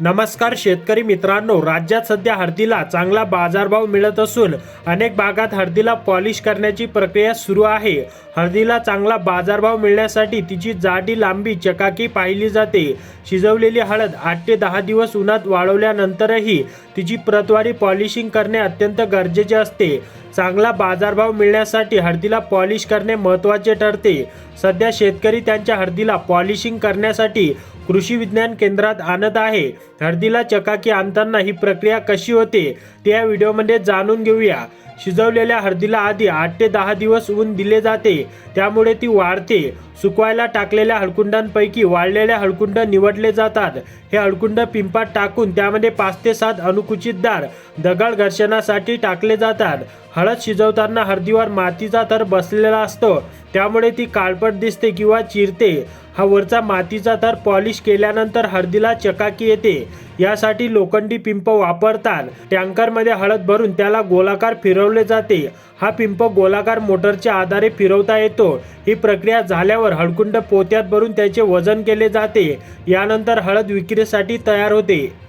नमस्कार शेतकरी मित्रांनो राज्यात सध्या हळदीला चांगला बाजारभाव मिळत असून अनेक भागात हळदीला पॉलिश करण्याची प्रक्रिया सुरू आहे. हळदीला चांगला बाजारभाव मिळण्यासाठी तिची जाडी लांबी चकाकी पाहिली जाते. शिजवलेली हळद आठ ते दहा दिवस उन्हात वाळवल्यानंतरही तिची प्रतवारी पॉलिशिंग करणे अत्यंत गरजेचे असते. चांगला बाजारभाव मिळण्यासाठी हळदीला पॉलिश करणे महत्त्वाचे ठरते. सध्या शेतकरी त्यांच्या हळदीला पॉलिशिंग करण्यासाठी कृषी विज्ञान केंद्रात आणत आहे. हळदीला चकाकी आणताना ही प्रक्रिया कशी होते ते या व्हिडिओमध्ये जाणून घेऊया. शिजवलेल्या हळदीला आधी आठ ते दहा दिवस ऊन दिले जाते. त्यामुळे ती वाढते. सुकवायला टाकलेल्या हळकुंडांपैकी वाळलेल्या हळकुंड निवडले जातात. हे हळकुंड पिंपात टाकून त्यामध्ये पाच ते सात अनु कुचितदार दगड घर्षणासाठी टाकले जातात. हळद शिजवताना हळदीवर मातीचा थर बसलेला असतो. त्यामुळे ती काळपट दिसते किंवा चिरते. हा वरचा मातीचा थर पॉलिश केल्यानंतर हळदीला चकाकी येते. यासाठी लोखंडी पिंप वापरतात. टँकरमध्ये हळद भरून त्याला गोलाकार फिरवले जाते. हा पिंप गोलाकार मोटरच्या आधारे फिरवता येतो. ही प्रक्रिया झाल्यावर हळकुंड पोत्यात भरून त्याचे वजन केले जाते. यानंतर हळद विक्रीसाठी तयार होते.